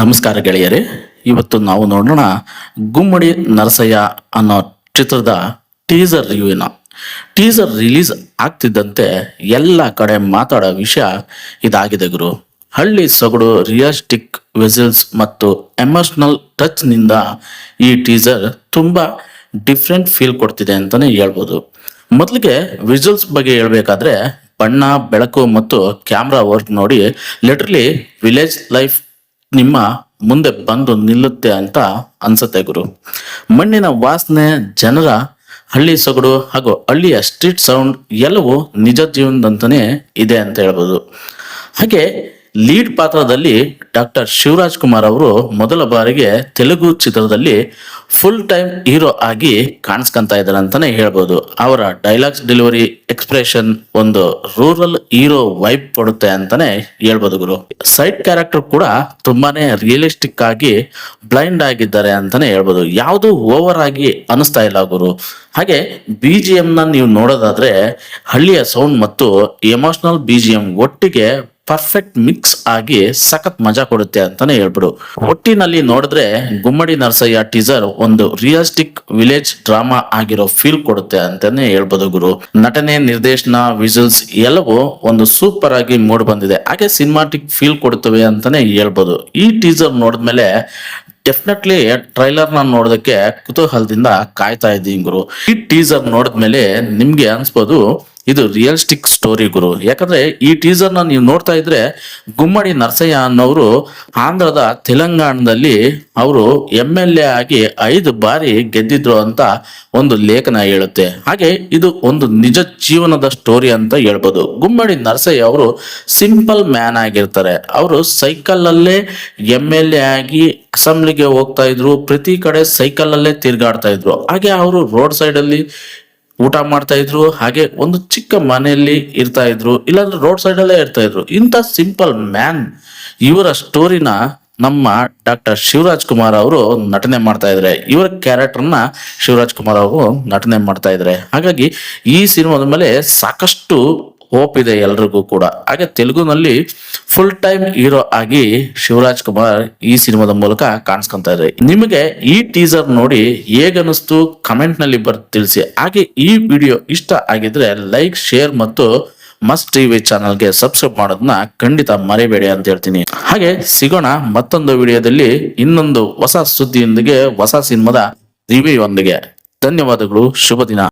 ನಮಸ್ಕಾರ ಗೆಳೆಯರೇ, ಇವತ್ತು ನಾವು ನೋಡೋಣ ಗುಮ್ಮಡಿ ನರಸಯ್ಯ ಅನ್ನೋ ಚಿತ್ರದ ಟೀಸರ್ ರಿವ್ಯೂನ ಟೀಸರ್ ರಿಲೀಸ್ ಆಗ್ತಿದ್ದಂತೆ ಎಲ್ಲ ಕಡೆ ಮಾತಾಡೋ ವಿಷಯ ಇದಾಗಿದೆ ಗುರು. ಹಳ್ಳಿ ಸೊಗಡು ರಿಯಲಿಸ್ಟಿಕ್ ವೆಸಲ್ಸ್ ಮತ್ತು ಎಮೋಷನಲ್ ಟಚ್ನಿಂದ ಈ ಟೀಸರ್ ತುಂಬ ಡಿಫ್ರೆಂಟ್ ಫೀಲ್ ಕೊಡ್ತಿದೆ ಅಂತಲೇ ಹೇಳ್ಬೋದು. ಮೊದಲಿಗೆ ವಿಜುವಲ್ಸ್ ಬಗ್ಗೆ ಹೇಳ್ಬೇಕಾದ್ರೆ ಬಣ್ಣ, ಬೆಳಕು ಮತ್ತು ಕ್ಯಾಮ್ರಾ ವರ್ಕ್ ನೋಡಿ ಲಿಟ್ರಲಿ ವಿಲೇಜ್ ಲೈಫ್ ನಿಮ್ಮ ಮುಂದೆ ಬಂದು ನಿಲ್ಲುತ್ತೆ ಅಂತ ಅನ್ಸುತ್ತೆ ಗುರು. ಮಣ್ಣಿನ ವಾಸನೆ ಜನರ ಹಳ್ಳಿ ಸೊಗಡು ಹಾಗೂ ಹಳ್ಳಿಯ ಸ್ಟ್ರೀಟ್ ಸೌಂಡ್ ಎಲ್ಲವೂ ನಿಜ ಜೀವನದಂತನೇ ಇದೆ ಅಂತ ಹೇಳ್ಬೋದು. ಹಾಗೆ ಲೀಡ್ ಪಾತ್ರದಲ್ಲಿ ಡಾಕ್ಟರ್ ಶಿವರಾಜ್ ಕುಮಾರ್ ಅವರು ಮೊದಲ ಬಾರಿಗೆ ತೆಲುಗು ಚಿತ್ರದಲ್ಲಿ ಫುಲ್ ಟೈಮ್ ಹೀರೋ ಆಗಿ ಕಾಣಿಸ್ಕೊಂತ ಇದ್ದಾರೆ ಅಂತಾನೆ ಹೇಳ್ಬೋದು. ಅವರ ಡೈಲಾಗ್ಸ್ ಡೆಲಿವರಿ ಎಕ್ಸ್ಪ್ರೆಷನ್ ಒಂದು ರೂರಲ್ ಹೀರೋ ವೈಬ್ ಕೊಡುತ್ತೆ ಅಂತಾನೆ ಹೇಳ್ಬೋದು ಗುರು. ಸೈಡ್ ಕ್ಯಾರೆಕ್ಟರ್ ಕೂಡ ತುಂಬಾನೇ ರಿಯಲಿಸ್ಟಿಕ್ ಆಗಿ ಬ್ಲೈಂಡ್ ಆಗಿದ್ದಾರೆ ಅಂತಾನೆ ಹೇಳ್ಬೋದು. ಯಾವುದು ಓವರ್ ಆಗಿ ಅನಿಸ್ತಾ ಇಲ್ಲ ಗುರು. ಹಾಗೆ ಬಿ ಜಿ ನ ನೀವು ನೋಡೋದಾದ್ರೆ ಹಳ್ಳಿಯ ಸೌಂಡ್ ಮತ್ತು ಎಮೋಷನಲ್ ಬಿ ಜಿ ಎಂ ಒಟ್ಟಿಗೆ ಪರ್ಫೆಕ್ಟ್ ಮಿಕ್ಸ್ ಆಗಿ ಸಖತ್ ಮಜಾ ಕೊಡುತ್ತೆ ಅಂತಾನೆ ಹೇಳ್ಬಿಡು ಒಟ್ಟಿನಲ್ಲಿ ನೋಡಿದ್ರೆ ಗುಮ್ಮಡಿ ನರಸಯ್ಯ ಟೀಸರ್ ಒಂದು ರಿಯಲಿಸ್ಟಿಕ್ ವಿಲೇಜ್ ಡ್ರಾಮಾ ಆಗಿರೋ ಫೀಲ್ ಕೊಡುತ್ತೆ ಅಂತಾನೆ ಹೇಳ್ಬೋದು ಗುರು. ನಟನೆ, ನಿರ್ದೇಶನ ವಿಜುವಲ್ಸ್ ಎಲ್ಲವೂ ಒಂದು ಸೂಪರ್ ಆಗಿ ಮೂಡ್ ಬಂದಿದೆ. ಹಾಗೆ ಸಿನಿಮಾಟಿಕ್ ಫೀಲ್ ಕೊಡುತ್ತವೆ ಅಂತಾನೆ ಹೇಳ್ಬೋದು. ಈ ಟೀಸರ್ ನೋಡಿದ್ಮೇಲೆ ಡೆಫಿನೆಟ್ಲಿ ಟ್ರೈಲರ್ನ ನೋಡೋದಕ್ಕೆ ಕುತೂಹಲದಿಂದ ಕಾಯ್ತಾ ಇದ್ದೀನಿ ಗುರು. ಈ ಟೀಸರ್ ನೋಡಿದ್ಮೇಲೆ ನಿಮ್ಗೆ ಅನ್ಸ್ಬೋದು ಇದು ರಿಯಲಿಸ್ಟಿಕ್ ಸ್ಟೋರಿ ಗುರು. ಯಾಕಂದ್ರೆ ಈ ಟೀಸರ್ನ ನೀವು ನೋಡ್ತಾ ಇದ್ರೆ ಗುಮ್ಮಡಿ ನರಸಯ್ಯ ಅನ್ನೋರು ಆಂಧ್ರದ ತೆಲಂಗಾಣದಲ್ಲಿ ಅವರು ಎಂ ಎಲ್ ಎ ಆಗಿ ಐದು ಬಾರಿ ಗೆದ್ದಿದ್ರು ಅಂತ ಒಂದು ಲೇಖನ ಹೇಳುತ್ತೆ. ಹಾಗೆ ಇದು ಒಂದು ನಿಜ ಜೀವನದ ಸ್ಟೋರಿ ಅಂತ ಹೇಳ್ಬೋದು. ಗುಮ್ಮಡಿ ನರಸಯ್ಯ ಅವರು ಸಿಂಪಲ್ ಮ್ಯಾನ್ ಆಗಿರ್ತಾರೆ. ಅವರು ಸೈಕಲ್ ಅಲ್ಲೇ ಎಂ ಎಲ್ ಎ ಆಗಿ ಅಸೆಂಬ್ಲಿಗೆ ಹೋಗ್ತಾ ಇದ್ರು. ಪ್ರತಿ ಕಡೆ ಸೈಕಲ್ ಅಲ್ಲೇ ತಿರ್ಗಾಡ್ತಾ ಇದ್ರು. ಹಾಗೆ ಅವರು ರೋಡ್ ಸೈಡ್ ಅಲ್ಲಿ ಊಟ ಮಾಡ್ತಾ ಇದ್ರು, ಹಾಗೆ ಒಂದು ಚಿಕ್ಕ ಮನೆಯಲ್ಲಿ ಇರ್ತಾ ಇದ್ರು, ಇಲ್ಲಾಂದ್ರೆ ರೋಡ್ ಸೈಡ್ ಅಲ್ಲೇ ಇರ್ತಾ ಇದ್ರು. ಇಂಥ ಸಿಂಪಲ್ ಮ್ಯಾನ್ ಇವರ ಸ್ಟೋರಿನ ನಮ್ಮ ಡಾಕ್ಟರ್ ಶಿವರಾಜ್ ಕುಮಾರ್ ಅವರು ನಟನೆ ಮಾಡ್ತಾ ಇದ್ದಾರೆ ಇವರ ಕ್ಯಾರೆಕ್ಟರ್ನ ಶಿವರಾಜ್ ಕುಮಾರ್ ಅವರು ನಟನೆ ಮಾಡ್ತಾ ಇದ್ದಾರೆ ಹಾಗಾಗಿ ಈ ಸಿನಿಮಾದ ಮೇಲೆ ಸಾಕಷ್ಟು ಹೋಪ್ ಇದೆ ಎಲ್ರಿಗೂ ಕೂಡ. ಹಾಗೆ ತೆಲುಗುನಲ್ಲಿ ಫುಲ್ ಟೈಮ್ ಹೀರೋ ಆಗಿ ಶಿವರಾಜ್ ಕುಮಾರ್ ಈ ಸಿನಿಮಾದ ಮೂಲಕ ಕಾಣಿಸ್ಕೊಂತ ನಿಮಗೆ ಈ ಟೀಸರ್ ನೋಡಿ ಹೇಗನ್ನಿಸ್ತು ಕಮೆಂಟ್ನಲ್ಲಿ ಬರ್, ತಿಳಿಸಿ. ಹಾಗೆ ಈ ವಿಡಿಯೋ ಇಷ್ಟ ಆಗಿದ್ರೆ ಲೈಕ್ ಶೇರ್ ಮತ್ತು ಮಸ್ಟ್ ಟಿವಿ ಚಾನಲ್ಗೆ ಸಬ್ಸ್ಕ್ರೈಬ್ ಮಾಡೋದನ್ನ ಖಂಡಿತ ಮರಿಬೇಡಿ ಅಂತ ಹೇಳ್ತೀನಿ. ಹಾಗೆ ಸಿಗೋಣ ಮತ್ತೊಂದು ವಿಡಿಯೋದಲ್ಲಿ ಇನ್ನೊಂದು ಹೊಸ ಸುದ್ದಿಯೊಂದಿಗೆ, ಹೊಸ ಸಿನಿಮಾದ ರಿವ್ಯೂ ಧನ್ಯವಾದಗಳು, ಶುಭ ದಿನ.